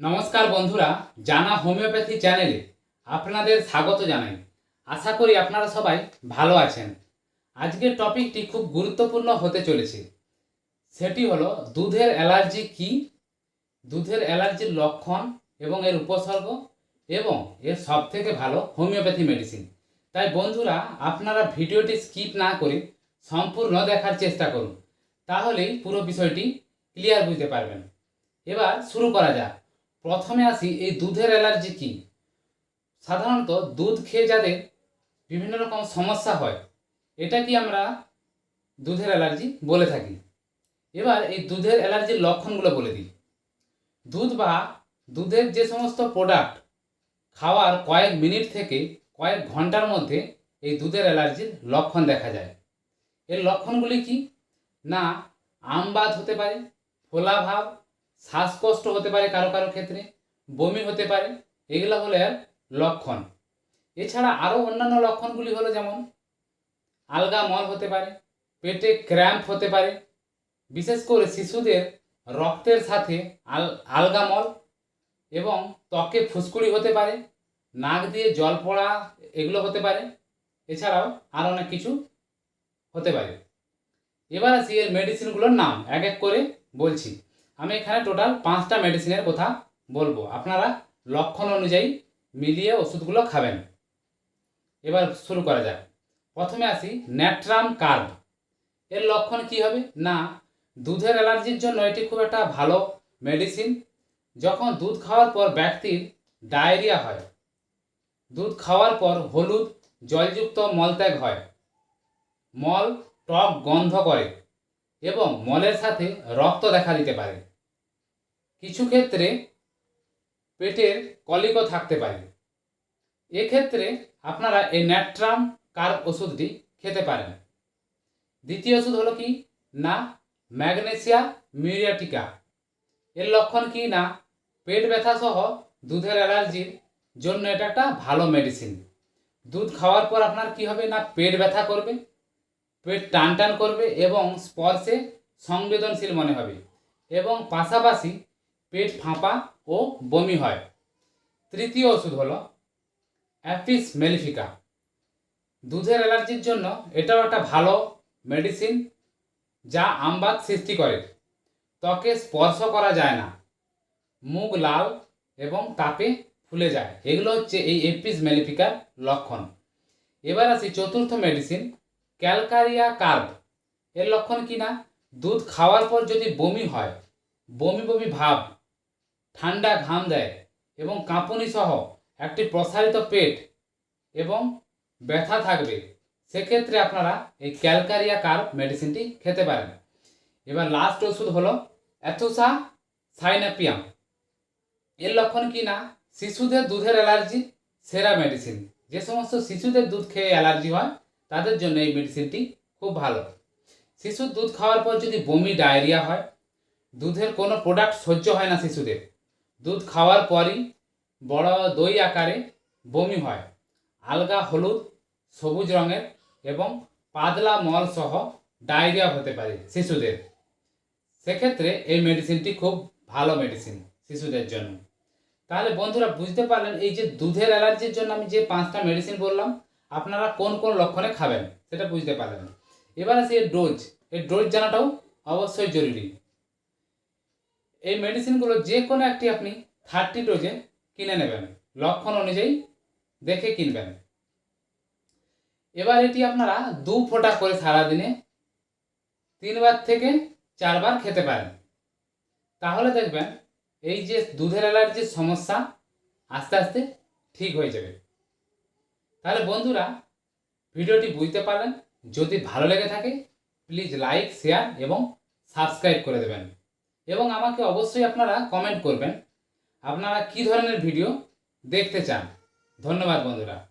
নমস্কার বন্ধুরা, জানা হোমিওপ্যাথি চ্যানেলে আপনাদের স্বাগত জানাই। আশা করি আপনারা সবাই ভালো আছেন। আজকের টপিকটি খুব গুরুত্বপূর্ণ হতে চলেছে। সেটি হলো, দুধের অ্যালার্জি কি? দুধের অ্যালার্জির লক্ষণ এবং এর উপসর্গ এবং এর সব থেকে ভালো হোমিওপ্যাথি মেডিসিন। তাই বন্ধুরা, আপনারা ভিডিওটি স্কিপ না করে সম্পূর্ণ দেখার চেষ্টা করুন। তাহলেই পুরো বিষয়টি ক্লিয়ার বুঝতে পারবেন। এবার শুরু করা যাক। প্রথমে আসি এই দুধের অ্যালার্জি কি? সাধারণত দুধ খেয়ে যাদের বিভিন্ন রকম সমস্যা হয়, এটা কি আমরা দুধের অ্যালার্জি বলে থাকি? এবার এই দুধের অ্যালার্জির লক্ষণগুলো বলে দিই। দুধ বা দুধের যে সমস্ত প্রোডাক্ট খাওয়ার কয়েক মিনিট থেকে কয়েক ঘণ্টার মধ্যে এই দুধের অ্যালার্জির লক্ষণ দেখা যায়। এর লক্ষণগুলি কি? না আমবাদ হতে পারে ফোলাভাব শ্বাসকষ্ট হতে পারে কারও কারও ক্ষেত্রে, বমি হতে পারে, এগুলো হলো এর লক্ষণ। এছাড়া আরও অন্যান্য লক্ষণগুলি হলো যেমন, আলগা মল হতে পারে, পেটে ক্র্যাম্প হতে পারে, বিশেষ করে শিশুদের রক্তের সাথে আল, আলগা মল এবং ত্বকে ফুসকুড়ি হতে পারে, নাক দিয়ে জল পড়া এগুলো হতে পারে, এছাড়াও আর অনেক কিছু হতে পারে। এবার আসি এর মেডিসিনগুলোর নাম, এক এক করে বলছি। আমি এখানে টোটাল পাঁচটা মেডিসিনের কথা বলব। আপনারা লক্ষণ অনুযায়ী মিলিয়ে ওষুধগুলো খাবেন। এবার শুরু করা যাক। প্রথমে আসি ন্যাট্রাম কার্ভ এর লক্ষণ কি হবে? না, দুধের অ্যালার্জির জন্য এটি খুব একটা ভালো মেডিসিন যখন দুধ খাওয়ার পর ব্যক্তির ডায়রিয়া হয়, দুধ খাওয়ার পর হলুদ, জলযুক্ত মলত্যাগ হয়। মল টক গন্ধ করে। এবং মলের সাথে রক্ত দেখা দিতে পারে। কিছু ক্ষেত্রে পেটের কলিকও থাকতে পারে। এক্ষেত্রে আপনারা এই ন্যাট্রাম কার ওষুধটি খেতে পারেন। দ্বিতীয় ওষুধ হলো কি? না, ম্যাগনেসিয়া মিউরিয়াটিকা। এর লক্ষণ কি না? পেট ব্যথা সহ দুধের অ্যালার্জির জন্য এটা একটা ভালো মেডিসিন দুধ খাওয়ার পর আপনার কি হবে না? পেট ব্যথা করবে। পেট টান টান করবে এবং স্পর্শে সংবেদনশীল মনে হবে এবং পাশাপাশি পেট ফাঁপা ও বমি হয়। তৃতীয় ওষুধ হলো অ্যাপিস মেলিফিকা। দুধের অ্যালার্জির জন্য এটাও একটা ভালো মেডিসিন যা আমবাদ সৃষ্টি করে। ত্বকে স্পর্শ করা যায় না। মুখ লাল এবং তাপে ফুলে যায়। এগুলো হচ্ছে এই এপিস মেলিফিকার লক্ষণ। এবার আসি চতুর্থ মেডিসিন ক্যালকারিয়া কার্ভ এর লক্ষণ কি না? দুধ খাওয়ার পর যদি বমি হয়, বমি বমি ভাব, ঠান্ডা ঘাম দেয় এবং কাঁপুনি সহ একটি প্রসারিত পেট এবং ব্যথা থাকবে, সেক্ষেত্রে আপনারা এই ক্যালকারিয়া কার্ভ মেডিসিনটি খেতে পারেন। এবার লাস্ট ওষুধ হলো অ্যাথোসা সাইনাপিয়াম এর লক্ষণ কি না? শিশুদের দুধের অ্যালার্জি, সেরা মেডিসিন। যে সমস্ত শিশুদের দুধ খেয়ে অ্যালার্জি হয় তাদের জন্য এই মেডিসিনটি খুব ভালো। শিশুর দুধ খাওয়ার পর যদি বমি ডায়রিয়া হয়, দুধের কোনো প্রোডাক্ট সহ্য হয় না শিশুদের। দুধ খাওয়ার পরই বড় দই আকারে বমি হয়। আলগা হলুদ, সবুজ রঙের এবং পাতলা মল সহ ডায়রিয়া হতে পারে শিশুদের। সেক্ষেত্রে এই মেডিসিনটি খুব ভালো মেডিসিন শিশুদের জন্য। তাহলে বন্ধুরা, বুঝতে পারলেন এই যে দুধের অ্যালার্জির জন্য আমি যে পাঁচটা মেডিসিন বললাম আপনারা কোন কোন লক্ষণে খাবেন সেটা বুঝতে পারলেন এবার এর ডোজ। এর ডোজ জানাটাও অবশ্যই জরুরি। এই মেডিসিনগুলো যে কোনো একটি আপনি থার্টি ডোজে কিনে নেবেন। লক্ষণ অনুযায়ী দেখে কিনবেন। এবার এটি আপনারা দু ফোঁটা করে সারাদিনে তিনবার থেকে চারবার খেতে পারেন। তাহলে দেখবেন এই যে দুধের অ্যালার্জির সমস্যা আস্তে আস্তে ঠিক হয়ে যাবে। তাহলে বন্ধুরা, ভিডিওটি বুঝতে পারলেন। যদি ভালো লেগে থাকে প্লিজ লাইক শেয়ার এবং সাবস্ক্রাইব করে দেবেন। এবং আমাকে অবশ্যই আপনারা কমেন্ট করবেন। আপনারা কি ধরনের ভিডিও দেখতে চান? ধন্যবাদ বন্ধুরা।